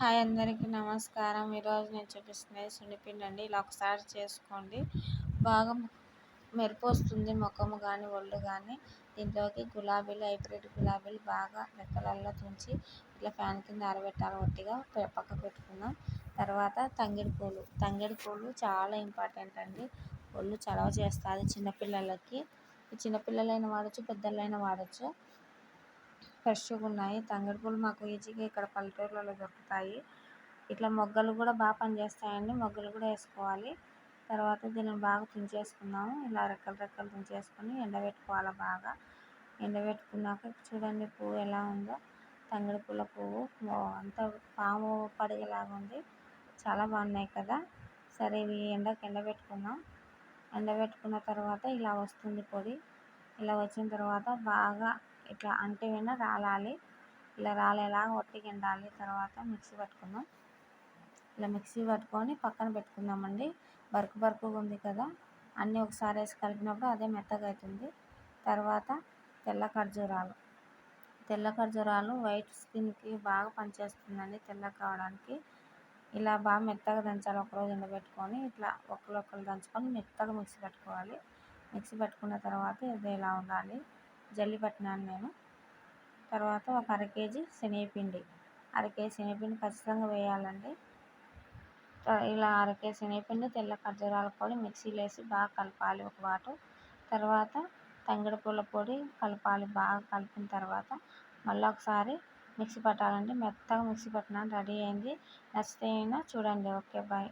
Hi అందరికీ నమస్కారం. ఈరోజు నేను చూపిస్తున్నది సున్నిపిండి అండి. ఇలా ఒకసారి చేసుకోండి. బాగా మెరుపు వస్తుంది ముఖము కానీ ఒళ్ళు కానీ దీంట్లోకి గులాబీలు హైబ్రిడ్ గులాబీలు బాగా రెక్కలల్లో తుంచి ఇట్లా ఫ్యాన్ కింద ఆరబెట్టాలి. ఒట్టిగా పక్క పెట్టుకుందాం. తర్వాత తంగిడి పూలు. తంగిడి పూలు చాలా ఇంపార్టెంట్ అండి. ఒళ్ళు చలవ చేస్తుంది చిన్నపిల్లలకి. చిన్నపిల్లలైన వాడచ్చు పెద్దలైన వాడచ్చు. ఫ్రెష్గా ఉన్నాయి. తంగేడు పూలు మాకు ఈజీగా ఇక్కడ పల్లెటూర్లలో దొరుకుతాయి. ఇట్లా మొగ్గలు కూడా బాగా పనిచేస్తాయండి. మొగ్గలు కూడా వేసుకోవాలి. తర్వాత దీన్ని బాగా తుంచేసుకున్నాము ఇలా రెక్కలు రెక్కలు తుంచేసుకొని ఎండబెట్టుకోవాలి బాగా. ఎండబెట్టుకున్నాక చూడండి పువ్వు ఎలా ఉందో. తంగేడు పూల పువ్వు అంత పాము పడిగేలాగా ఉంది. చాలా బాగున్నాయి కదా. సరే ఇవి ఎండకు ఎండబెట్టుకున్నాం ఎండబెట్టుకున్న తర్వాత ఇలా వస్తుంది పొడి. ఇలా వచ్చిన తర్వాత బాగా ఇట్లా అంటే విన రాలాలి. ఇలా రాలేలాగా ఒట్టిగా తర్వాత మిక్సీ పట్టుకుందాం. ఇలా మిక్సీ పట్టుకొని పక్కన పెట్టుకుందామండి. బరుకు బరుకుగా ఉంది కదా. అన్నీ ఒకసారి వేసి కలిపినప్పుడు అదే మెత్తగా అవుతుంది తర్వాత తెల్ల ఖర్జూరాలు. తెల్ల ఖర్జూరాలు వైట్ స్కిన్కి బాగా పనిచేస్తుందండి తెల్ల కావడానికి. ఇలా బాగా మెత్తగా దంచాలి. ఒకరోజు ఎండబెట్టుకొని ఇట్లా ఒక్కరు దంచుకొని మెత్తగా మిక్సీ పెట్టుకోవాలి. మిక్సీ పెట్టుకున్న తర్వాత ఇది ఇలా ఉండాలి. జల్లి నేను. తర్వాత ఒక అర కేజీ శనగపిండి. అర కేజీ శనగపిండి ఖచ్చితంగా వేయాలండి. ఇలా అర కేజీ శనగపిండి తెల్ల ఖర్జూరాల పొడి మిక్సీలో వేసి బాగా కలపాలి ఒక వాటు. తర్వాత తంగిడి పూల పొడి కలపాలి బాగా కలిపిన తర్వాత మళ్ళీ ఒకసారి మిక్సీ పట్టాలండి. మెత్తగా మిక్సీ పట్టినాను రెడీ అయింది. నచ్చితే చూడండి. Okay bye.